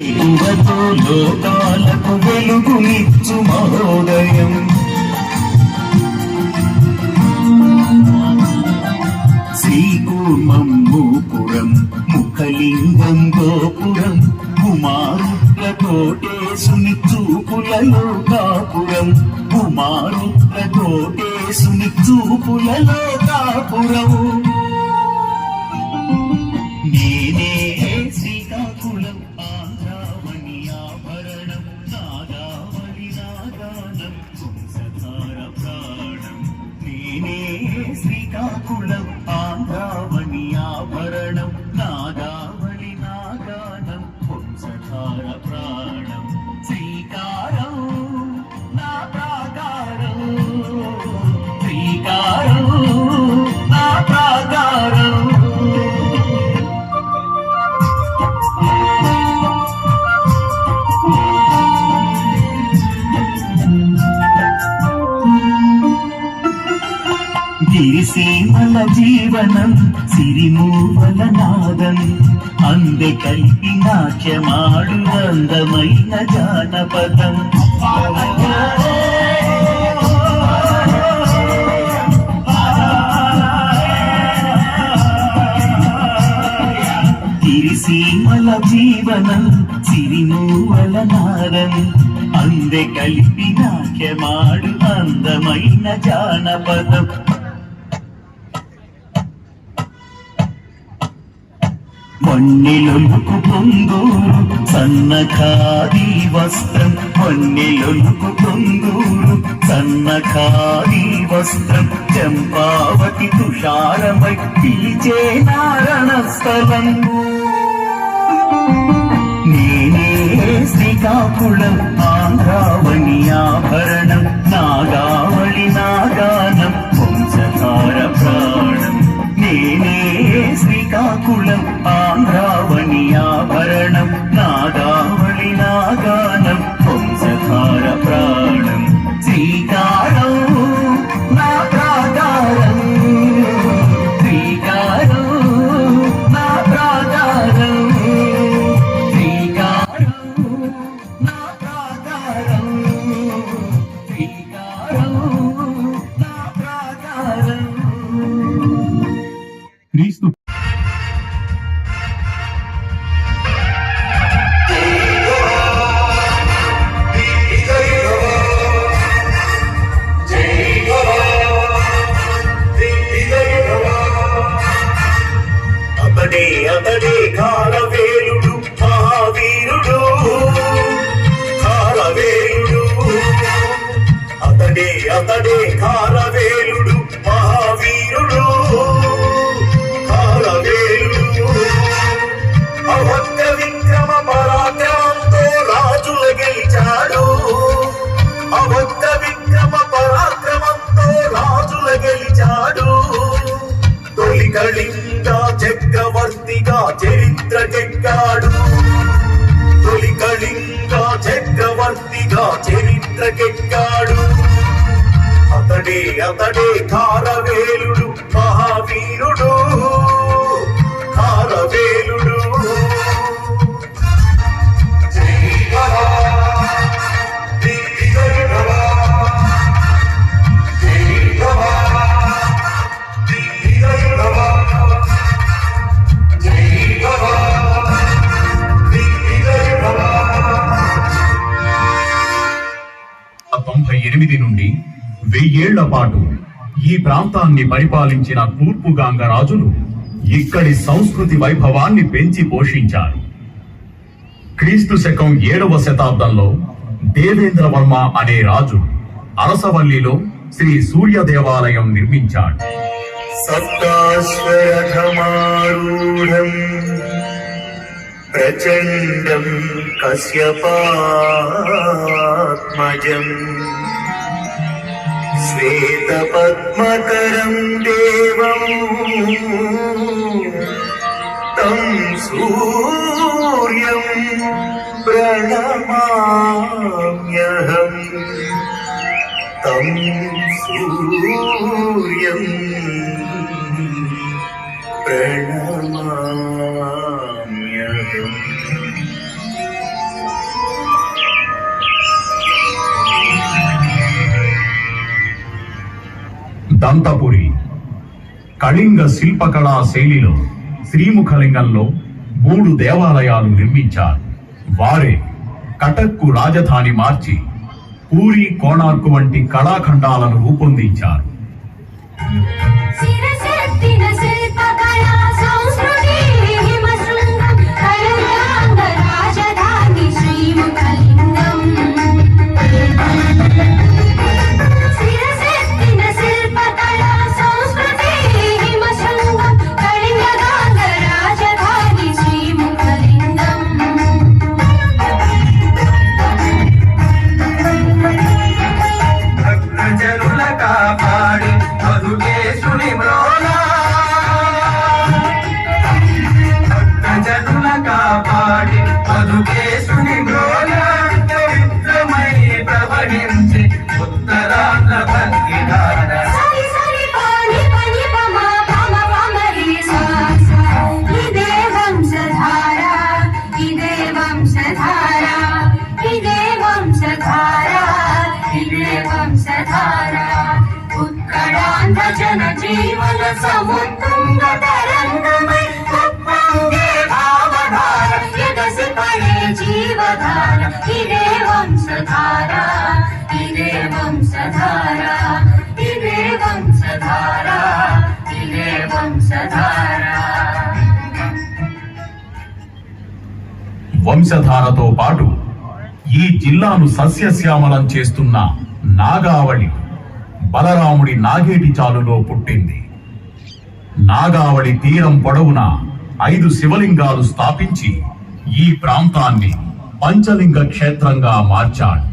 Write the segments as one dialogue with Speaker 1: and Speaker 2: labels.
Speaker 1: వెలుగుతో లోకాలకు వెలుగునిచ్చు మహోదయం. శ్రీకూర్మం మూపురం ముఖలింగం గోపురం కుమారుల కోటేశుని చూపులలో కాపురం కుమారుల కోటేశుని చూపులలో కాపురం కులం ఆంధ్రావణి ఆభరణం నాగావళి నాగానం వంశధార ప్రాణం గిరిసీమల జీవనం సిరిమూవల నాదం. అందె కలిపి నాట్యమాడు అందమైన జానపదం. గిరిసీమల జీవనం సిరిమూవల నారం అందే కలిపి నాట్యమాడు అందమైన జానపదం. మణిలొలుకు పొంగూరు సన్న ఖాదీ వస్త్రం మణిలొలుకు పొంగూరు సన్న ఖాదీ వస్త్రం చంపావతి తుషారమై పిలిచే నారణ స్థలం నేనే శ్రీకాకుళం అతడే కారవేలుడు మహావీరుడు. కారవేలుడు.
Speaker 2: తొంభై ఎనిమిది నుండి వెయ్యేళ్ళ పాటు ఈ ప్రాంతాన్ని పరిపాలించిన తూర్పుగాంగ రాజులు ఇక్కడి సంస్కృతి వైభవాన్ని పెంచి పోషించారు. క్రీస్తు శకం ఏడవ శతాబ్దంలో దేవేంద్రవర్మ అనే రాజు అరసవల్లిలో శ్రీ సూర్య దేవాలయం నిర్మించాడు.
Speaker 1: సప్తాశ్వరథమారూఢం ప్రచండం కశ్యపాత్మజం. श्वेतपद्मकरं देवम् तं सूर्यं प्रणमाम्यहम् तं सूर्यं प्रण
Speaker 3: దంతపురి. కళింగ శిల్పకళా శైలిలో శ్రీముఖలింగంలో మూడు దేవాలయాలు నిర్మించారు. వారే కటక్కు రాజధాని మార్చి పూరి కోణార్కు వంటి కళాఖండాలను రూపొందించారు.
Speaker 2: భజన జీవన సముద్రంగ తరంగమై ఉప్పొంగే భావధార ఎగసి పడే జీవధార. ఇదే వంశధార ఇదే వంశధార ఇదే వంశధార ఇదే వంశధార.
Speaker 3: వంశధారతో పాటు ఈ జిల్లాను సస్యశ్యామలం చేస్తున్న నాగావళి. బలరాముడి నాగేటి చాలులో పుట్టింది. నాగావళి తీరం పొడవున ఐదు శివలింగాలు స్థాపించి ఈ ప్రాంతాన్ని పంచలింగ క్షేత్రంగా మార్చాడు.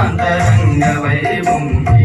Speaker 4: రంగమై కరుణాంతరంగమై ముంగు